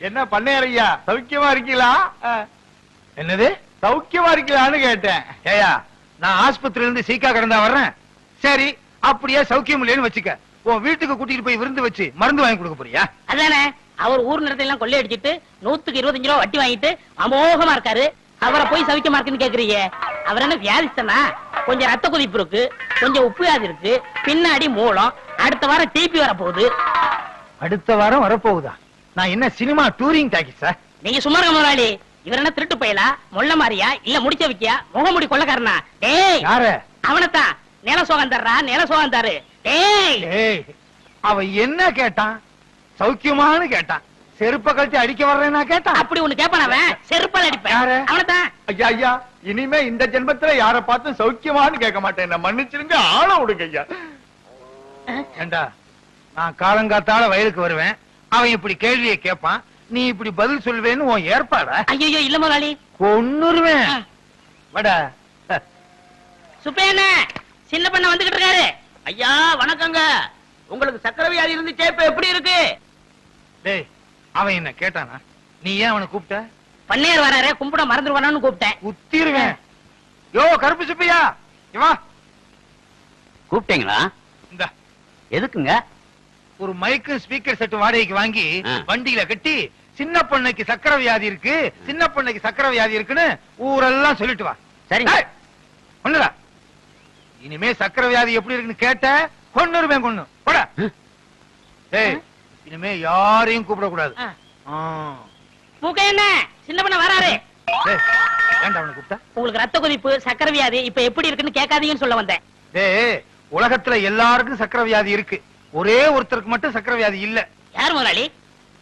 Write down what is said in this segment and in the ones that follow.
என்ன பண்ணையாரையா சௌக்கியமா இருக்கீங்களா? என்னது? சௌக்கியமா இருக்கீங்களான்னு கேட்டேன். ஏயா நான் ஆஸ்பத்திரியில இருந்து சீக்கா கிடந்தா வர்றேன். சரி அப்படியே சௌக்கியம் இல்லைன்னு வச்சுக்க. உன் வீட்டுக்கு கூட்டிட்டு போய் விருந்து வச்சு மருந்து வாங்கி கொடுக்க போறியா? அதானே அவர் ஊர் நிலத்தை எல்லாம் கொள்ளையடிச்சிட்டு நூத்துக்கு இருபத்தஞ்சு ரூபா வட்டி வாங்கிட்டு அமோகமா இருக்காரு. அவரை போய் சவிக்கமா இருக்குன்னு கேக்குறீங்க. அவர் என்ன வியாதிஸ்தனா? கொஞ்சம் ரத்த கொதிப்பு இருக்கு கொஞ்சம் உப்பு வியாதி இருக்கு பின்னாடி மூலம் அடுத்த வாரம் டிபி வர போகுது அடுத்த வாரம் வரப்போகுதா? நான் என்ன சினிமா டூரிங் டாக்கிஸா நீங்க சும்மா இருக்க முதலாளி. இவர் என்ன திருட்டு பயலா? மொள்ள மாறியா? இல்ல முடிச்ச வைக்கியா? முகமுடி கொள்ளக்காரனா? டேய்! யார? அவனத்தான். நில சோகம் தர்றா? நில சோகம் தரு. டேய்! அவ என்ன கேட்டான்? சௌக்கியமான்னு கேட்டான். செருப்ப கழிச்சு அடிக்க வர்றேன்னா கேட்டான். அப்படி ஒண்ணு கேப்பான் அவன். செருப்பால் அடிப்பேன். யாரு? அவனத்தான். ஐயா ஐயா இனிமே இந்த ஜென்மத்துல யார பார்த்து சௌக்கியமான்னு கேட்க மாட்டேன். என்ன மன்னிச்சிருங்க ஆள விடுங்க ஐயா. ஏண்டா நான் காலங்காத்தால வயலுக்கு வருவேன். அவன் இப்படி கேள்வியை கேட்பான் நீ இப்படி பதில் சொல்வேன்னு உன் ஏற்பாடா? ஐயோ இல்ல முதலாளி. கொன்னுருவேன். வடா. சுப்பையண்ண சின்ன பண்ண வந்துகிட்டு இருக்காரு. ஐயா வணக்கங்க. உங்களுக்கு சக்கரை வியாதி இருந்துச்சே இப்ப எப்படி இருக்கு? டேய் அவன் என்ன கேட்டானா? நீ ஏன் அவனை கூப்பிட்ட? பண்ணையார் வராரு கும்பிட மறந்துடுவானு கூப்பிட்டேன். குத்திருவேன். யோ கருப்பு சுப்பையா இங்க வா. கூப்பிட்டீங்களா? இந்த. எதுக்குங்க? ஒரு மைக்கு ஸ்பீக்கர் செட் வாடகைக்கு வாங்கி. வண்டியில கட்டி சின்ன பொண்ணுக்கு சக்கரை வியாதி இருக்கு சின்ன பொண்ணுக்கு சக்கரை வியாதி இருக்குன்னு ஊரெல்லாம் சொல்லிட்டு வா. டேய், ஒண்ணுடா. இனிமே சக்கரை வியாதி எப்படி இருக்குன்னு கேட்ட கொன்னுருவேன் கொன்னு. போட. டேய் இனிமே யாரையும் கூப்பிட கூடாது என்ன? சின்ன பண்ண வராரு ஏன்டா அவனை கூப்பிட்ட? உங்களுக்கு ரத்த கொதிப்பு சக்கரை வியாதி இப்ப எப்படி இருக்குன்னு கேட்காதீங்கன்னு சொல்ல வந்தேன். டேய் உலகத்துல எல்லாருக்கும் சக்கரை வியாதி இருக்கு. ஒரே ஒருத்தருக்கு மட்டும் சக்கரை வியாதி இல்ல. யார் முதலாளி?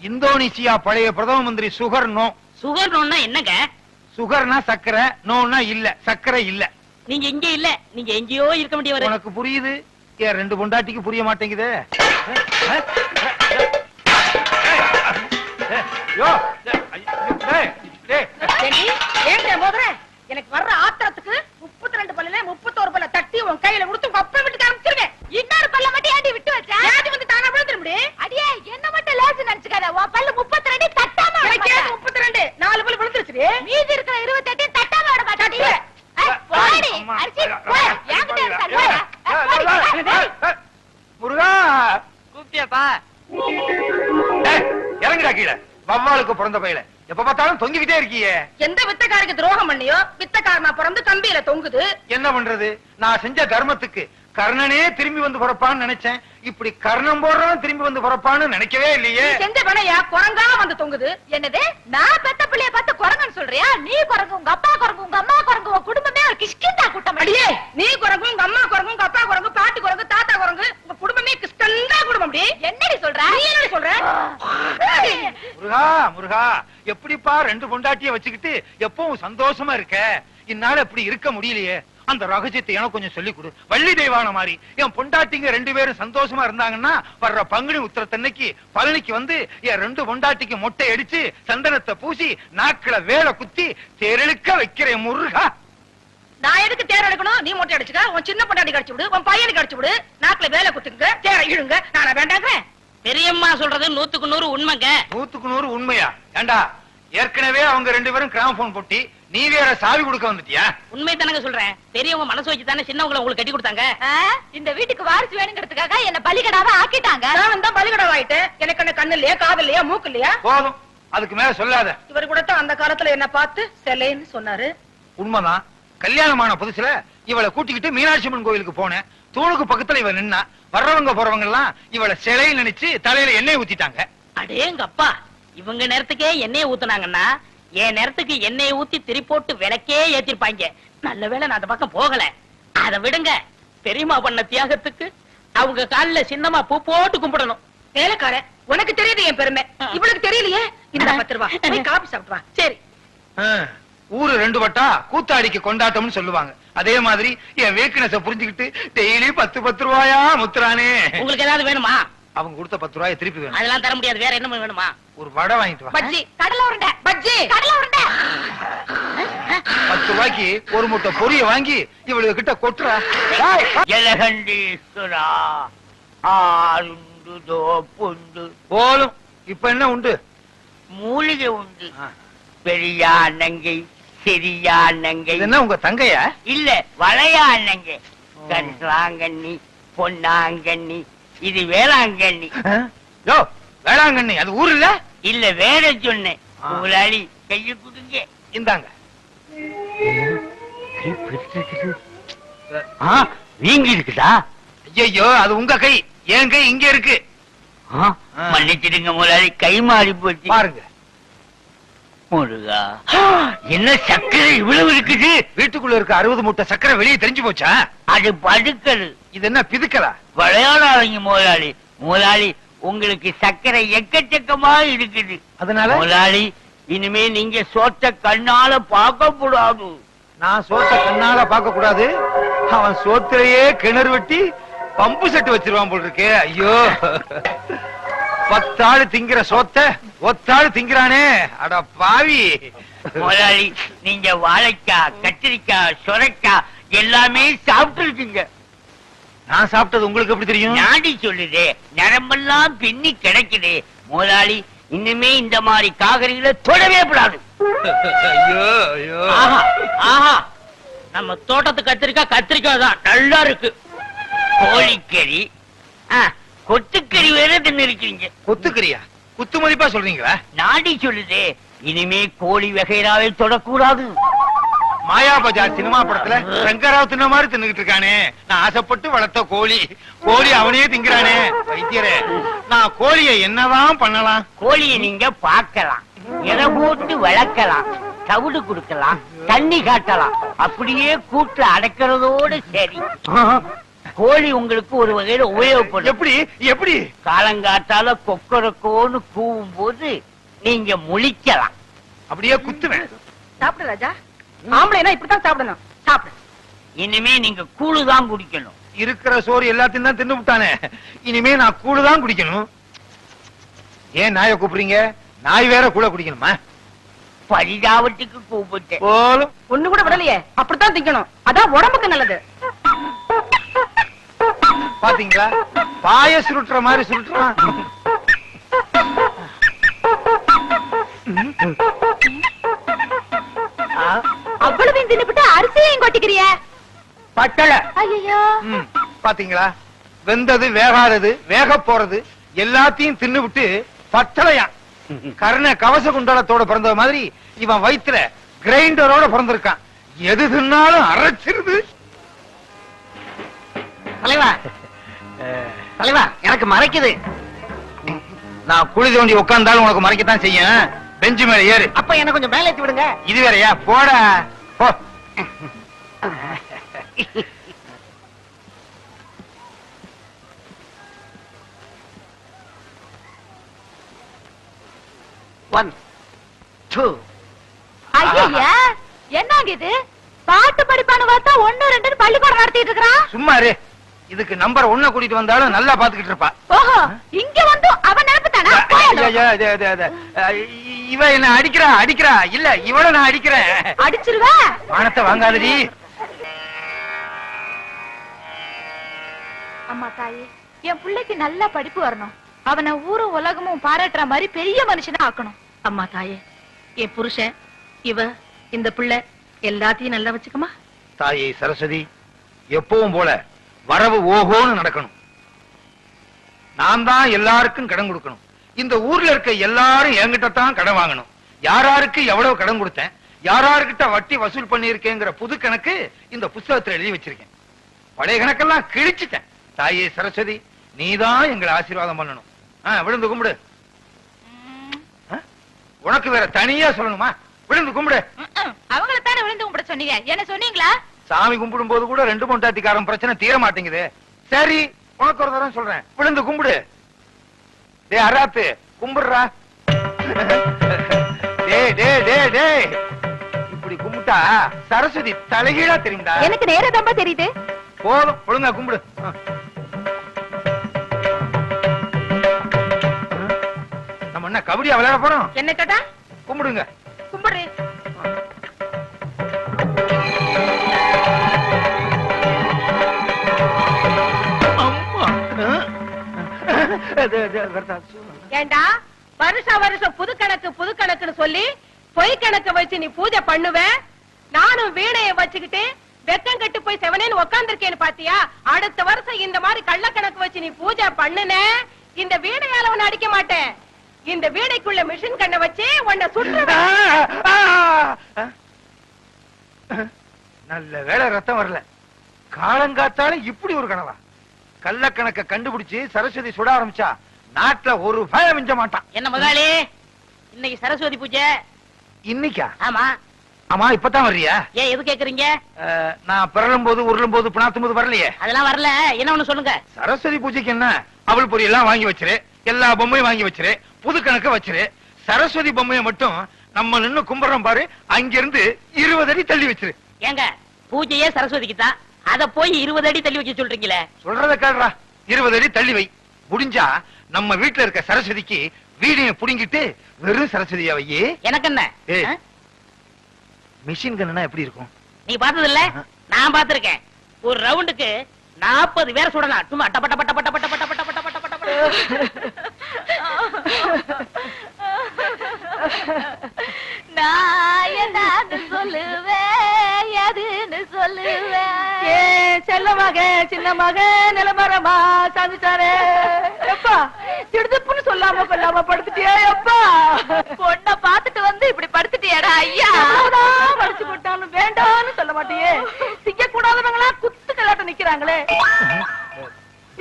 இந்தோனேசியா பழைய பிரதம மந்திரி சுகர் நோ. சுகர் நோன்னா என்னங்க? சுகர்னா சக்கரை நோனா இல்ல சக்கரை இல்ல. நீங்க இங்க இல்ல நீங்க எங்கேயோ இருக்க வேண்டியவர். உனக்கு புரியுது? ஏன் ரெண்டு பொண்டாட்டிக்கு புரிய மாட்டேங்குதே. எனக்கு வர்ற ஆத்திரத்துக்கு முப்பத்தி ரெண்டு பல்லுல முப்பத்தோரு பல்ல தட்டி உன் கையில கொடுத்து அப்பா வவ்வாலுக்கு பிறந்த பையல எப்ப பார்த்தாலும் தொங்கிக்கிட்டே இருக்கியே. எந்த வித்தக்காரருக்கு துரோகம் பண்ணியோ வித்தக்காரனா பிறந்து கம்பியில தொங்குது. என்ன பண்றது? நான் செஞ்ச தர்மத்துக்கு கர்ணனே திரும்பி வந்து பிறப்பான்னு நினைச்சேன். இப்படி கர்ணம் போடுறவன் திரும்பி வந்து பிறப்பான்னு நினைக்கவே இல்லையே. செஞ்ச பணையா? குரங்கா வந்து தொங்குது. என்னது? நான் பெத்த பிள்ளைய பார்த்து குரங்குன்னு சொல்றியா? நீ குரங்கு உங்க அப்பா குரங்கு உங்க அம்மா குரங்கு உங்க குடும்பமே ஒரு கிஷ்கிந்தா கூட்டம். அடியே நீ குரங்கு உங்க அம்மா குரங்கு உங்க அப்பா குரங்கு பாட்டி குரங்கு தாத்தா குரங்கு உங்க குடும்பமே கிஷ்கந்தா குடும்பம் அப்படி என்னடி சொல்ற? நீ என்ன சொல்ற? முருகா முருகா எப்படிப்பா ரெண்டு பொண்டாட்டிய வச்சுக்கிட்டு எப்பவும் சந்தோஷமா இருக்க? இந்நாள் இப்படி இருக்க முடியலையே. அந்த ரகசியத்தை எனக்கு கொஞ்சம் சொல்லிக் கொடு. வள்ளி தெய்வான மாதிரி. என் பொண்டாட்டிங்க ரெண்டு பேரும் சந்தோஷமா இருந்தாங்கன்னா வர்ற பங்குனி உத்திரத்தன்னைக்கு பழனிக்கு வந்து என் ரெண்டு பொண்டாட்டிக்கு மொட்டை அடிச்சு சந்தனத்தை பூசி நாக்குல வேலை குத்தி தேரெழுக்க வைக்கிறேன் முருகா. நான் எதுக்கு தேர் எடுக்கணும்? நீ மொட்டை அடிச்சுக்க. உன் சின்ன பொண்டாட்டி கடிச்சு விடு. உன் பையனுக்கு கடிச்சு விடு. நாக்குல வேலை குத்துங்க தேர இழுங்க. நானா வேண்டாங்கிறேன் பெரியம்மா சொல்றது நூத்துக்கு நூறு உண்மைங்க. நூத்துக்கு நூறு உண்மையா? ஏண்டா ஏற்கனவே அவங்க ரெண்டு பேரும் கிராமபோன் பொட்டி நீ வேற சாவி கொடுக்க வந்துட்டியா? உண்மை தானங்க சொல்றேன். பெரியவங்க மனசு வச்சு தானே சின்னவங்களை உங்களுக்கு கட்டி கொடுத்தாங்க? இந்த வீட்டுக்கு வாரிசு வேணுங்கிறதுக்காக என்ன பலிகடாவா ஆக்கிட்டாங்க? நான் தான் பலிகடா ஆயிட்டேன் எனக்கு என்ன கண்ணு இல்லையா காது இல்லையா மூக்கு இல்லையா போதும். அதுக்கு மேல சொல்லாத. இவர் கூட தான் அந்த காலத்துல என்ன பார்த்து செல்லைன்னு சொன்னாரு. உண்மைதான். கல்யாணமான புதுசுல இவளை கூட்டிக்கிட்டு மீனாட்சி அம்மன் கோயிலுக்கு போனேன். தூணுக்கு பக்கத்துல இவ நின்னா வர்றவங்க போறவங்க எல்லாம் இவளை சிலை நினைச்சு தலையில எண்ணெய் ஊத்திட்டாங்க. அடேங்க அப்பா இவங்க நேரத்துக்கே எண்ணெயை ஊத்துனாங்கன்னா என் நேரத்துக்கு எண்ணெயை ஊத்தி திரி போட்டு விளக்கே ஏத்திருப்பாங்க. நல்ல வேளை நான் அந்த பக்கம் போகல. அத விடுங்க. பெரியம்மா பண்ண தியாகத்துக்கு அவங்க கால்ல சின்னமா பூ போட்டு கும்பிடணும். வேலைக்காரன் உனக்கு தெரியுது என் பெருமை. இவளுக்கு தெரியலையே? இந்த பத்து ரூபா. போய் காபி சாப்பிட்டு வா. சரி. ஊரு ரெண்டு வட்டா கூத்தாடிக்கு கொண்டாட்டம்னு சொல்லுவாங்க. அதே மாதிரி என் வேக்கினஸ புரிஞ்சுக்கிட்டு டெய்லி பத்து பத்து ரூபாயா முத்துறானே. உங்களுக்கு ஏதாவது வேணுமா? அவங்க கொடுத்த பத்து ரூபாயை திருப்பி வேணும் அதெல்லாம் தர முடியாது. வேற என்ன வேணுமா? ஒரு வடை வாங்கிட்டு வா. பஜ்ஜி. கடலை உருண்டை. பஜ்ஜி. கடலை உருண்டை. பத்து ரூபாய்க்கு ஒரு முட்டை பொரிய வாங்கி இவளுக்கு கிட்ட கொட்டுறா. ஜலகண்டீஸ்வரா தோப்புண்டு. போலும் இப்ப என்ன உண்டு? மூலிகை உண்டு. பெரியா அண்ணங்கை சிறியா அண்ணங்கை இது என்ன உங்க தங்கையா? இல்ல வளையா அண்ணங்கை கரிசலாங்கண்ணி பொன்னாங்கண்ணி இது வேளாங்கண்ணி. யோ வேளாங்கண்ணி அது ஊர் இல்ல? இல்ல வேற சொன்னேன். முதலாளி கைய கொடுங்க. இந்தாங்க. ஆ, வீங்கி இருக்குதா? ஐயோ அது உங்க கை. என் கை இங்க இருக்கு. ஆ, மன்னிச்சிடுங்க முதலாளி. கை மாறி போச்சு. பாருங்க. முருகா என்ன சக்கரை இவ்வளவு இருக்குது? வீட்டுக்குள்ள இருக்க அறுபது மூட்டை சக்கரை வெளியே தெரிஞ்சு போச்சா? அது படுக்கல். இது என்ன பிதுக்கலா? விளையாடாதீங்க முதலாளி. முதலாளி உங்களுக்கு சக்கரை எக்கச்சக்கமா இருக்குது. அதனால? முதலாளி இனிமே நீங்க சோத்த கண்ணால பார்க்க கூடாது நான் சோத்த கண்ணால பார்க்க கூடாது அவன் சோத்திலேயே கிணறு வெட்டி பம்பு செட்டு வச்சிருவான் போல் இருக்கே. ஐயோ. பத்தாள் திங்கிற சோத்த ஒத்தாள் திங்கிறானே. அட பாவி. முதலாளி நீங்க வாழைக்காய் கத்திரிக்காய் சுரைக்காய் எல்லாமே சாப்பிட்டு இருக்கீங்க நான் சாப்பிட்டது உங்களுக்கு எப்படி தெரியும்? நாடி சொல்லுதே நரம்பெல்லாம் பின்னி கிடைக்குது. முதலாளி இனிமே இந்த மாதிரி காகரிகளை தொடவே கூடாது. ஆஹா நம்ம தோட்டத்து கத்திரிக்காய் கத்திரிக்காய் தான் நல்லா இருக்கு. கோழிக்கறி கொத்துக்கறி வேற தின்னு இருக்கீங்க கொத்துக்கிறியா? குத்து மதிப்பா சொல்றீங்களா? நாடி சொல்லுதே. இனிமே கோழி வகைராவை தொடக்கூடாது. மாயா பஜார் சினிமா படத்துல ரங்கராவ் தின்ன மாதிரி தின்னுகிட்டு இருக்கானே. நான் ஆசைப்பட்டு வளர்த்த கோழி. கோழி அவனே திங்கிறானே. வைத்தியரே நான் கோழியை என்னதான் பண்ணலாம்? கோழியை நீங்க பார்க்கலாம். எதை போட்டு வளர்க்கலாம். தவிடு கொடுக்கலாம். தண்ணி காட்டலாம். அப்படியே கூட்டுல அடைக்கிறதோட சரி. கோழி உங்களுக்கு ஒரு வகையில உபயோகப்படும். எப்படி? எப்படி? காலங்காத்தால கொக்கரக்கோன்னு கூவும் போது நீங்க முழிக்கலாம். அப்படியே குத்துவேன். சாப்பிடு ராஜா. ஆம்பளைனா இப்படித்தான் சாப்பிடணும். சாப்பிடு. இனிமே நீங்க கூழு தான் குடிக்கணும். இருக்கிற சோறு எல்லாத்தையும் தான் தின்னு விட்டானே. இனிமே நான் கூழு தான் குடிக்கணும். ஏன் நாயை கூப்பிடுறீங்க? நாய் வேற கூட குடிக்கணுமா? பரிதாபத்துக்கு கூப்பிட்டேன். போலும். ஒண்ணு கூட விடலையே. அப்படித்தான் திங்கணும். அதான் உடம்புக்கு நல்லது. பாத்தீங்களா? பாய சுருட்டுற மாதிரி சுருட்டுறான். அவ்வளவு தின்னுபிட்டு அரிசியையும் கொட்டிக்கிறிய? பட்டளை ஐயோ பாத்தீங்களா? வெந்தது வேகாதது வேக போறது எல்லாத்தையும் தின்னு விட்டு பட்டளையா கர்ண கவச குண்டலத்தோட பிறந்த மாதிரி இவன் வயித்துல கிரைண்டரோட பிறந்திருக்கான். எது தின்னாலும் அரைச்சிருது. தலைவா தலைவா எனக்கு மறைக்குது. நான் குழி தோண்டி உட்கார்ந்தாலும் உனக்கு மறைக்கத்தான் செய்யும். பெஞ்சு மேல ஏறு. அப்ப என்ன கொஞ்சம் மேலே ஏத்தி விடுங்க. இது வேறயா? போடா. போ. ஒன் டூ ஐயா என்னங்க இது? பாட்டு படிப்பான்னு பார்த்தா ஒண்ணு ரெண்டு பள்ளிக்கூடம் நடத்திட்டு இருக்கிறான். சும்மா இதுக்கு நம்பர் ஒண்ண கூட்டிட்டு வந்தாலும் நல்லா பாத்துக்கிட்டு இருப்பா. ஓஹோ இங்க வந்து இது. அஹ், இவ என்ன அடிக்கிறா அடிக்கிறா? இல்ல இவள நான் அடிக்கிறேன். அடிச்சிருவ? வானத்தை வாங்காதடி. அம்மா தாயே என் பிள்ளைக்கு நல்ல படிப்பு வரணும். அவனை ஊரும் உலகமும் பாராட்டுற மாதிரி பெரிய மனுஷனா ஆக்கணும். அம்மா தாயே என் புருஷன் இவ இந்த பிள்ளை எல்லாத்தையும் நல்லா வச்சுக்கமா? தாயை சரஸ்வதி எப்பவும் போல வரவு ஓஹோன்னு நடக்கணும். நான் தான் எல்லாருக்கும் கடன் கொடுக்கணும். இந்த ஊர்ல இருக்க எல்லாரும் என்கிட்ட தான் கடன் வாங்கணும். யாராருக்கு எவ்வளவு கடன் கொடுத்தேன்? யாராருக்கிட்ட வட்டி வசூல் பண்ணியிருக்கேங்கிற புது கணக்கு இந்த புஸ்தகத்துல எழுதி வச்சிருக்கேன். பழைய கணக்கெல்லாம் கிழிச்சிட்டேன். தாயே சரஸ்வதி நீதான் எங்களை ஆசீர்வாதம் பண்ணணும். விழுந்து கும்பிடு. உனக்கு வேற தனியா சொல்லணுமா? விழுந்து கும்பிடு. அவங்கள தானே விழுந்து கும்பிட சொன்னீங்க. என்ன சொன்னீங்களா? சாமி கும்பிடும் போது கூட ரெண்டு பொண்டாட்டிக்காரன் பிரச்சனை தீர மாட்டேங்குது. சரி உனக்கு ஒரு தரம் சொல்றேன். விழுந்து கும்பிடு. டே அராத்து கும்பிடுறா. டே டே டே டே இப்படி கும்பிட்டா சரஸ்வதி தலைகீழா தெரியும்டா. எனக்கு நேர தம்பா தெரியுது. போதும் ஒழுங்கா கும்பிடு. நம்ம என்ன கபடியா விளையாட போறோம்? என்ன கேட்டா கும்பிடுங்க. கும்பிடு. ஏண்டா? வருஷம் வருஷம் புது கணக்கு புது சொல்லி பொய் கணக்க வச்சு நீ பூஜை பண்ணுவ? நானும் வீணைய வச்சுக்கிட்டு வெக்கம் கட்டு போய் செவனேன்னு உக்காந்துருக்கேன்னு பாத்தியா? அடுத்த வருஷம் இந்த மாதிரி கள்ள கணக்கு வச்சு நீ பூஜை பண்ணுன? இந்த வீணையால உன்னை அடிக்க மாட்டேன். இந்த வீணைக்குள்ள மிஷின் கண்ணை வச்சு உன்னை சுற்றுவேன். நல்ல வேளை ரத்தம் வரல. காலங்காத்தால இப்படி ஒரு கனவா? கள்ளக்கணக்க கண்டுபிடிச்சு சரஸ்வதி சுட ஆரம்பிச்சா நாட்டுல ஒரு பயம் மிஞ்ச மாட்டான். என்ன முதலாளி? இன்னைக்கு சரஸ்வதி பூஜை? இன்னைக்கா? ஆமா. ஆமா இப்பதான் வர்றியா? ஏன் எது கேக்குறீங்க? நான் பிறலும் போது உருளும் போது பிணாத்தும் போது வரலையே. அதெல்லாம் வரல. என்ன ஒண்ணு சொல்லுங்க. சரஸ்வதி பூஜைக்கு என்ன? அவள் பொரி எல்லாம் வாங்கி வச்சிரு எல்லா பொம்மையும் வாங்கி வச்சிரு புது கணக்க வச்சிரு. சரஸ்வதி பொம்மையை மட்டும் நம்ம நின்னு கும்பிடுறோம் பாரு அங்கிருந்து இருபது அடி தள்ளி வச்சிரு. ஏங்க பூஜையே சரஸ்வதிக்கு தான் அத போய் இருபது அடி தள்ளி வைக்க சொல்றீங்களே. சொல்றத கேடுறா இருபது அடி தள்ளி வை. முடிஞ்சா நம்ம வீட்டுல இருக்க சரஸ்வதிக்கு வீடிய புடுங்கிட்டு வெறும் சரஸ்வதியா வையே எனக்கு என்ன? மிஷின் கண்ணுனா எப்படி இருக்கும்? நீ பார்த்தது இல்ல நான் பார்த்திருக்கேன். ஒரு ரவுண்டுக்கு நாற்பது பேர் சுடலாம். சும்மா டப்ப டப்ப டப்ப டப்ப டப்ப டப்ப டப்ப டப்ப டப்ப நான் என்னன்னு சொல்லுவேன். எதுன்னு சொல்லுவேன். ஏ செல்ல மக சின்ன மக நிலமரமா சந்திச்சாரே எப்பா திடுதுப்புன்னு சொல்லாம கொல்லாம படுத்துட்டியே எப்பா. பொண்ண பாத்துட்டு வந்து இப்படி படுத்துட்டியாடா ஐயா. படிச்சு போட்டாலும் வேண்டாம்னு சொல்ல மாட்டியே. திங்க கூடாதவங்களா குத்து கலாட்ட நிக்கிறாங்களே.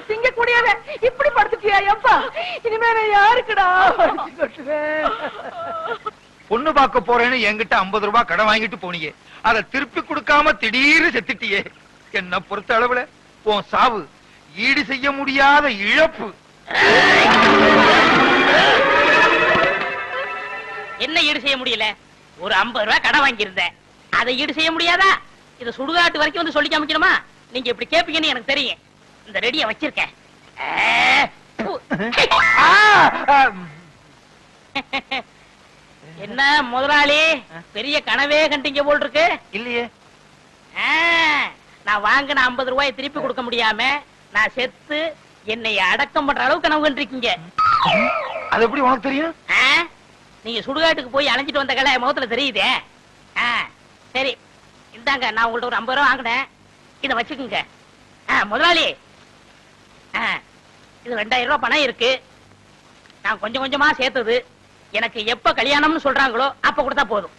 திங்க கூடியவன் இப்படி படுத்துட்டியா எப்பா. இனிமே நான் யாருக்குடா பொண்ணு பார்க்க போறேன்னு என்கிட்ட 50 ரூபாய் கடன் வாங்கிட்டு போனியே. அதை திருப்பி கொடுக்காம திடீர்னு செத்துட்டியே. என்ன பொறுத்த அளவுல? உன் சாவு ஈடு செய்ய முடியாத இழப்பு. என்ன ஈடு செய்ய முடியல? ஒரு 50 ரூபாய் கடன் வாங்கியிருந்தேன். அதை ஈடு செய்ய முடியாதா? இத சுடுகாட்டு வரைக்கும் வந்து சொல்லி காமிக்கணுமா? நீங்க இப்படி கேப்பீங்கன்னு எனக்கு தெரியும். இந்த ரெடியா வச்சிருக்கேன். என்ன முதலாளி? பெரிய கனவே கண்டீங்க போல் இருக்கு. இல்லையே. நான் வாங்கின 50 ரூபாயை திருப்பி கொடுக்க முடியாம நான் செத்து என்னை அடக்கம் பண்ற அளவுக்கு கனவு கண்டிருக்கீங்க. அது எப்படி உனக்கு தெரியும்? நீங்க சுடுகாட்டுக்கு போய் அலைஞ்சிட்டு வந்த கலை முகத்துல தெரியுதே? சரி. இந்தாங்க நான் உங்கள்ட்ட ஒரு 50 ரூபா வாங்கினேன். இத வச்சுக்குங்க. முதலாளி. இது ரெண்டாயிரம் ரூபாய் பணம் இருக்கு. நான் கொஞ்சம் கொஞ்சமா சேர்த்தது. எனக்கு எப்ப கல்யாணம்னு சொல்றாங்களோ அப்ப கொடுத்தா போதும்.